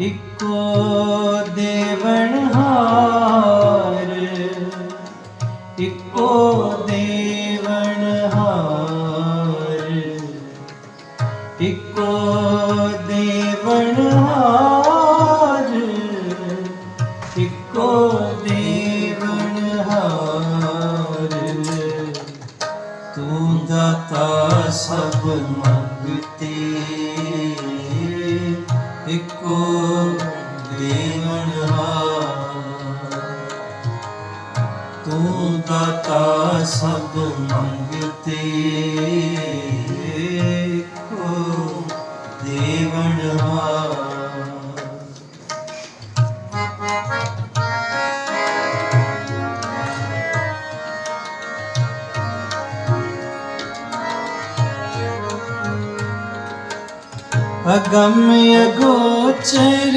ਇੱਕੋ ਦੇ ਇੱਕੋ ਦੇਵਨਹਾਰ ਤੂੰ ਦਾਤਾ ਸਭ ਮੰਗਤੇ ਇੱਕੋ ਦੇਵਨਹਾਰ ਅਗਮ ਅਗੋਚਰ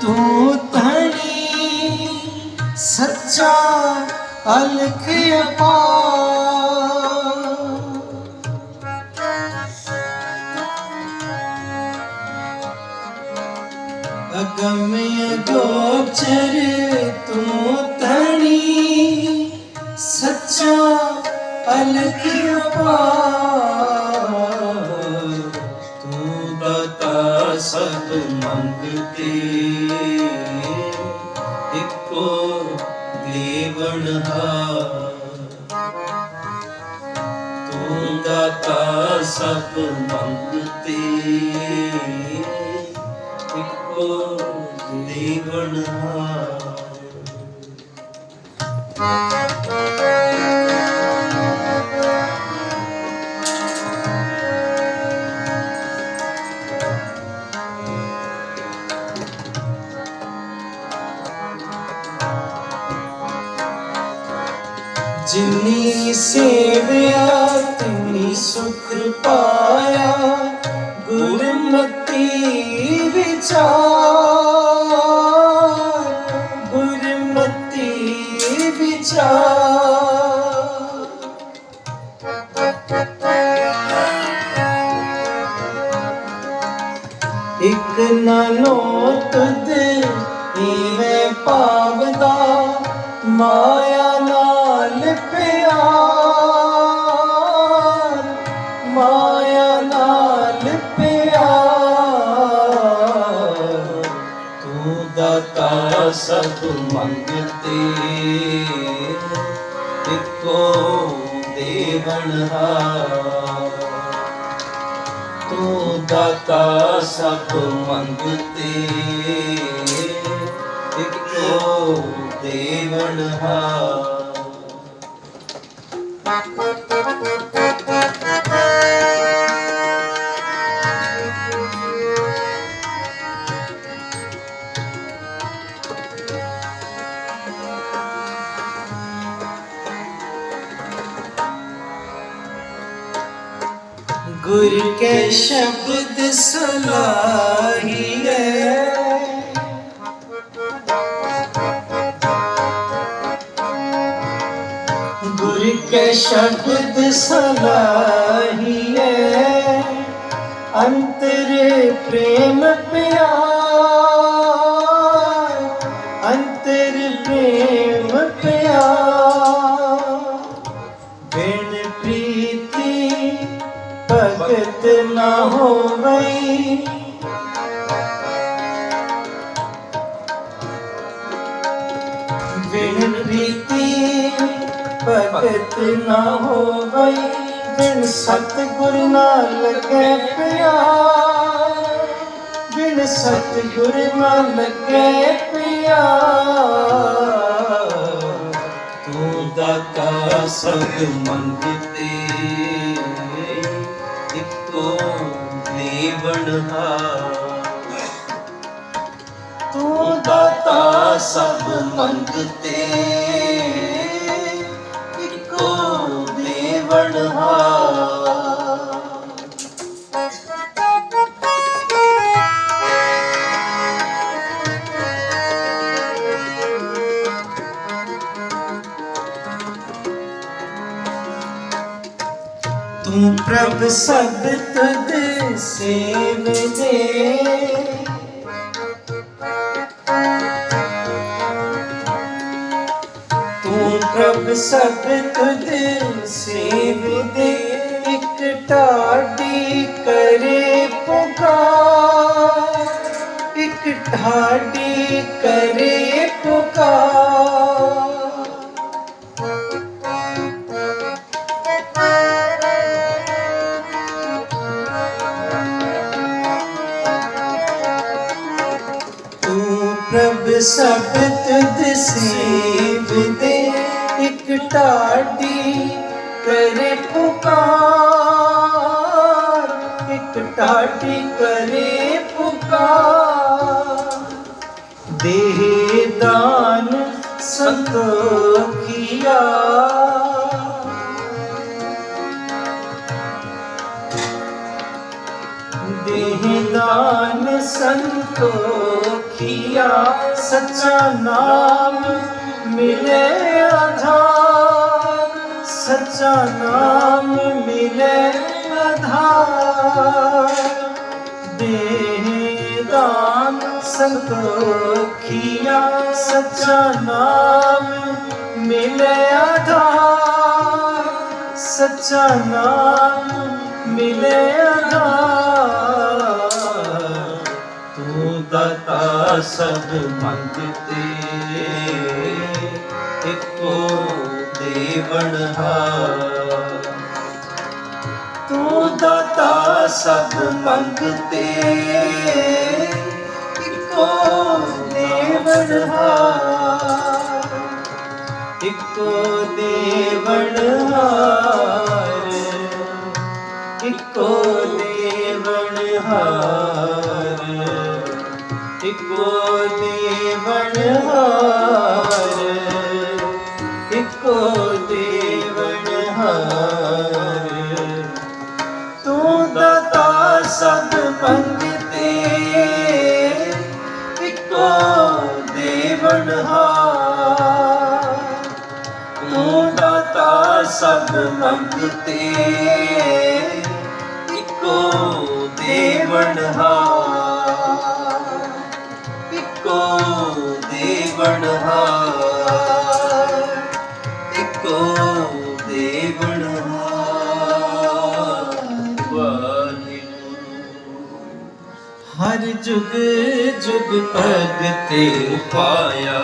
ਤੂੰ ਤਣੀ ਸੱਚਾ ਅਲਖ ਅਪਾਰ ਅਗਮ ਅਗੋਚਰ ਤੂੰ ਤਣੀ ਸੱਚਾ ਅਲਖ ਅਪਾਰ ਸਭ ਮੰਗਤੇ। ਇੱਕੋ ਦੇਵਨਹਾਰ ਤੂੰ ਦਾਤਾ ਸਭ ਮੰਗਤੇ। ਇੱਕੋ ਦੇਵਨਹਾਰ ਜਿਨੀ ਸੇਵਿਆ, ਤਿਨੀ ਸੁਖ ਪਾਇਆ, ਗੁਰਮਤੀ ਵਿਚਾਰ ਗੁਰਮਤੀ ਵਿਚਾਰ। ਇਕ ਨਾਨੋ ਤੁਧ ਈਵੇਂ ਪਾਵਦਾ ਮਾਇਆ ਮਾਇਆ ਨਾਲ ਪਿਆਰ। ਤੂੰ ਦਾਤਾ ਸਭ ਮੰਗਤੇ। ਇੱਕੋ ਦੇਵਨਹਾਰ ਤੂੰ ਦਾਤਾ ਸਭ ਮੰਗਤੇ। ਇੱਕੋ ਦੇਵਨਹਾਰ ਗੁਰ ਕੇ ਸ਼ਬਦ ਸੁਲਾਹੀਏ ਗੁਰ ਕੇ ਸ਼ਬਦ ਸੁਲਾਹੀਏ ਅੰਤਰ ਪ੍ਰੇਮ ਪਿਆਰ ਭਗਤ ਨਾ ਹੋਵਈ। ਬਿਨ ਪ੍ਰੀਤੀ ਭਗਤ ਨਾ ਹੋਵਈ। ਬਿਨ ਸਤਿਗੁਰ ਨਾਲ ਲੱਗੇ ਪਿਆਰ। ਬਿਨ ਸਤਿਗੁਰ ਨਾਲ ਲੱਗੇ ਪਿਆਰ। ਤੂੰ ਦਾਤਾ ਸਭ ਮੰਗਤੇ ਦੇਵਨਹਾਰ ਤੂੰ ਦਾਤਾ ਸਭ ਮੰਗਤੇ। ਇੱਕੋ ਦੇਵਨਹਾਰ ਤੂੰ ਪ੍ਰਭ ਸਭ ਤਦ ਸੇਵਦੇ ਤੂੰ ਪ੍ਰਭ ਸਭ ਤਦ ਪ੍ਰਭ ਸਭ ਤੁਧ ਸੇਵਦੇ ਇਕ ਢਾਡੀ ਕਰੇ ਪੁਕਾਰ ਇਕ ਢਾਡੀ ਕਰੇ ਪੁਕਾਰ ਦੇਹ ਦਾਨ ਸੰਤੋਖਿਆ ਦੇਹ ਦਾਨ ਸੰਤੋਖਿਆ ਸੱਚਾ ਨਾਮ ਮਿਲੇ ਆਧਾਰ। ਸੱਚਾ ਨਾਮ ਮਿਲੇ ਆਧਾਰ। ਦੇਹ ਦਾਨ ਸੰਤੋਖਿਆ, ਸੱਚਾ ਨਾਮ ਮਿਲੇ ਆਧਾਰ। ਸੱਚਾ ਨਾਮ ਮਿਲੇ ਆਧਾਰ। ਸਭ ਮੰਗਤੇ ਇੱਕੋ ਦੇਵਨ ਹਾਰ। ਤੂੰ ਦਾਤਾ ਸਭ ਮੰਗਤੇ ਇੱਕੋ ਦੇਵਨ ਹਾਰ। ਇੱਕੋ ਦੇਵਨ ਹਾਰ। ਇੱਕੋ ਦੇਵਨ ਹਾਰ। ਇੱਕੋ ਦੇਵਨ ਹਾਰ ਇੱਕੋ ਦੇਵਨ ਹਾਰ ਤੂੰ ਦਾਤਾ ਸਭ ਮੰਗਤੇ ਇੱਕੋ ਦੇਵਨ ਹਾਰ ਤੂੰ ਦਾਤਾ ਸਭ ਮੰਗਤੇ ਇੱਕੋ ਦੇਵਨ ਹਾਰ ਦੇਵਨ ਇੱਕੋ ਦੇਵਨ ਵਾਹਿਗੁਰੂ। ਹਰ ਜੁਗ ਜੁਗ ਭਗਤੇ ਉਪਾਇਆ।